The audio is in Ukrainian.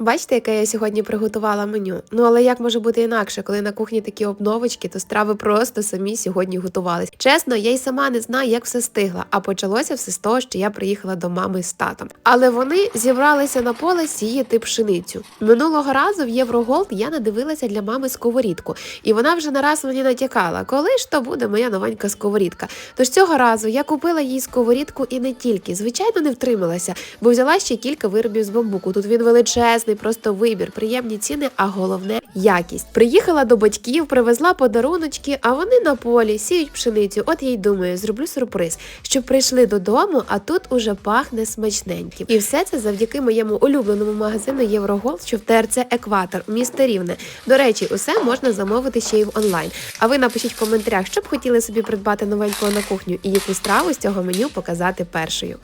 Бачите, яке я сьогодні приготувала меню? Ну але як може бути інакше, коли на кухні такі обновочки, то страви просто самі сьогодні готувались. Чесно, я й сама не знаю, як все стигла, а почалося все з того, що я приїхала до мами з татом. Але вони зібралися на поле сіяти пшеницю. Минулого разу в Євроголд я надивилася для мами сковорідку, і вона вже не раз мені натякала, коли ж то буде моя новенька сковорідка. Тож цього разу я купила їй сковорідку і не тільки. Звичайно, не втрималася, бо взяла ще кілька виробів з бамбуку. Тут він величезний, просто вибір, приємні ціни, а головне якість. Приїхала до батьків, привезла подаруночки, а вони на полі сіють пшеницю. От я й думаю, зроблю сюрприз, щоб прийшли додому, а тут уже пахне смачненьким. І все це завдяки моєму улюбленому магазину Євроголд, що в ТРЦ Екватор, місто Рівне. До речі, усе можна замовити ще й в онлайн. А ви напишіть в коментарях, що б хотіли собі придбати новенького на кухню і яку страву з цього меню показати першою.